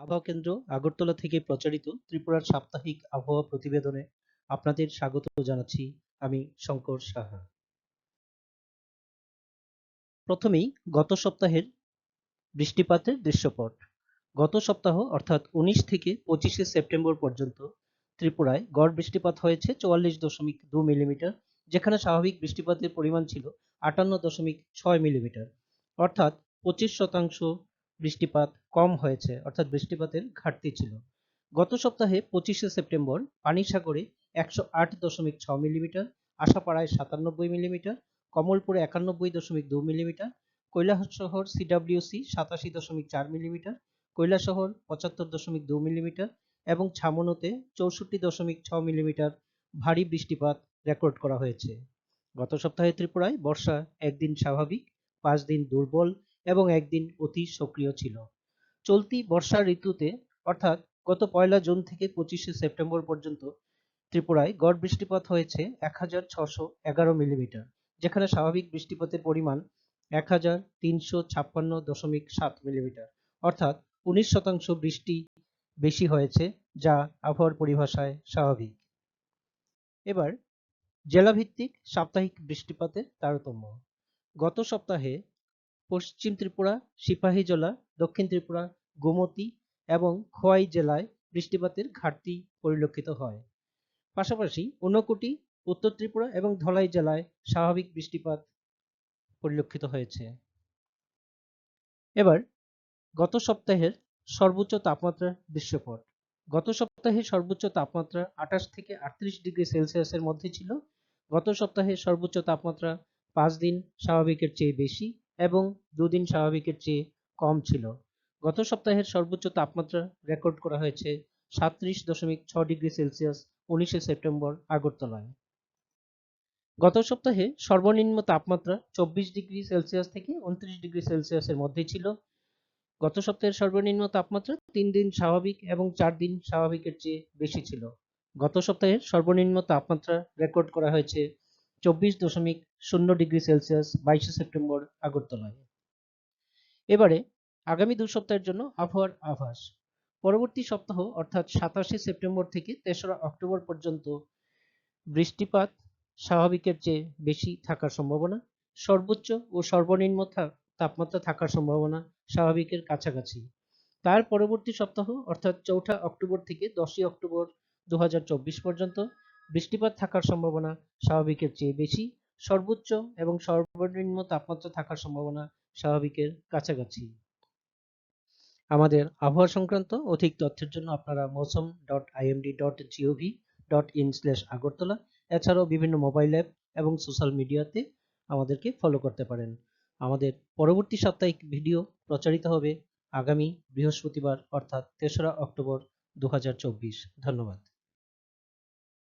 আবহাওয়া কেন্দ্র আগরতলা থেকে প্রচারিত ত্রিপুরার সাপ্তাহিক আবহাওয়া প্রতিবেদনে আপনাদের স্বাগত জানাচ্ছি আমি শঙ্কর সাহা। প্রথমেই গত সপ্তাহের বৃষ্টিপাতের দৃশ্যপট। গত সপ্তাহ অর্থাৎ উনিশ থেকে পঁচিশে সেপ্টেম্বর পর্যন্ত ত্রিপুরায় গড় বৃষ্টিপাত হয়েছে চুয়াল্লিশ দশমিক দু মিলিমিটার, যেখানে স্বাভাবিক বৃষ্টিপাতের পরিমাণ ছিল আটান্ন দশমিক ছয় মিলিমিটার। অর্থাৎ পঁচিশ শতাংশ বৃষ্টিপাত কম হয়েছে, অর্থাৎ বৃষ্টিপাতের ঘাটতি ছিল। গত সপ্তাহে পঁচিশে সেপ্টেম্বর পানিসাগরে একশো আট দশমিক ছ মিলিমিটার, আশাপাড়ায় সাতানব্বই মিলিমিটার, কমলপুরে একানব্বই দশমিক দু মিলিমিটার, কৈলাসহর সিডাব্লিউসি সাতাশি দশমিক চার মিলিমিটার, কৈলাসহর পঁচাত্তর দশমিক দু মিলিমিটার এবং ছামনোতে চৌষট্টি দশমিক ছ মিলিমিটার ভারী বৃষ্টিপাত রেকর্ড করা হয়েছে। গত সপ্তাহে ত্রিপুরায় বর্ষা একদিন স্বাভাবিক, পাঁচ দিন দুর্বল এবং একদিন অতি সক্রিয় ছিল। চলতি বর্ষা ঋতুতে, অর্থাৎ গত পয়লা জুন থেকে পঁচিশে সেপ্টেম্বর পর্যন্ত, ত্রিপুরায় গড় বৃষ্টিপাত হয়েছে এক হাজার ছশো এগারো মিলিমিটার, যেখানে স্বাভাবিক বৃষ্টিপাতের পরিমাণ এক হাজার তিনশো ছাপ্পান্ন দশমিক সাত মিলিমিটার। অর্থাৎ উনিশ শতাংশ বৃষ্টি বেশি হয়েছে, যা আবহাওয়ার পরিভাষায় স্বাভাবিক। এবার, জেলাভিত্তিক সাপ্তাহিক বৃষ্টিপাতের তারতম্য। গত সপ্তাহে পশ্চিম ত্রিপুরা, সিপাহী সিপাহীজলা দক্ষিণ ত্রিপুরা, গোমতী এবং খোয়াই জেলায় বৃষ্টিপাতের ঘাটতি পরিলক্ষিত হয়। পাশাপাশি ঊনকোটি, উত্তর ত্রিপুরা এবং ধলাই জেলায় স্বাভাবিক বৃষ্টিপাত পরিলক্ষিত হয়েছে। এবার গত সপ্তাহের সর্বোচ্চ তাপমাত্রার দৃশ্যপট। গত সপ্তাহে সর্বোচ্চ তাপমাত্রা আঠাশ থেকে আটত্রিশ ডিগ্রি সেলসিয়াসের মধ্যে ছিল। গত সপ্তাহে সর্বোচ্চ তাপমাত্রা পাঁচ দিন স্বাভাবিকের চেয়ে বেশি। এবং দুদিন স্বাভাবিকের চেয়ে কম ছিল। গত সপ্তাহের সর্বোচ্চ তাপমাত্রা রেকর্ড করা হয়েছে সাতত্রিশ দশমিক ছ ডিগ্রি সেলসিয়াস উনিশে সেপ্টেম্বর আগরতলায়। গত সপ্তাহে সর্বনিম্ন তাপমাত্রা চব্বিশ ডিগ্রি সেলসিয়াস থেকে উনত্রিশ ডিগ্রি সেলসিয়াসের মধ্যে ছিল। গত সপ্তাহের সর্বনিম্ন তাপমাত্রা তিন দিন স্বাভাবিক এবং চার দিন স্বাভাবিকের চেয়ে বেশি ছিল। গত সপ্তাহের সর্বনিম্ন তাপমাত্রা রেকর্ড করা হয়েছে চব্বিশ দশমিক শূন্য ডিগ্রি সেলসিয়াস বাইশে সেপ্টেম্বর আগরতলায়। এবারে আগামী দু সপ্তাহের জন্য আবহাওয়ার আভাস। পরবর্তী সপ্তাহ, অর্থাৎ সাতাশে সেপ্টেম্বর থেকে তেসরা অক্টোবর পর্যন্ত বৃষ্টিপাত স্বাভাবিকের চেয়ে বেশি থাকার সম্ভাবনা, সর্বোচ্চ ও সর্বনিম্ন তাপমাত্রা থাকার সম্ভাবনা স্বাভাবিকের কাছাকাছি। তার পরবর্তী সপ্তাহ, অর্থাৎ চৌঠা অক্টোবর থেকে দশই অক্টোবর দু হাজার চব্বিশ পর্যন্ত বৃষ্টিপাত থাকার সম্ভাবনা স্বাভাবিকের চেয়ে বেশি, সর্বোচ্চ এবং সর্বনিম্ন তাপমাত্রা থাকার সম্ভাবনা স্বাভাবিকের কাছাকাছি। আমাদের আবহাওয়া সংক্রান্ত অধিক তথ্যের জন্য আপনারা Mausam dot IMD dot G O V dot in slash Agartala, এছাড়াও বিভিন্ন মোবাইল অ্যাপ এবং সোশ্যাল মিডিয়াতে আমাদেরকে ফলো করতে পারেন। আমাদের পরবর্তী সাপ্তাহিক ভিডিও প্রচারিত হবে আগামী বৃহস্পতিবার, অর্থাৎ তেসরা অক্টোবর দু হাজার চব্বিশ। ধন্যবাদ।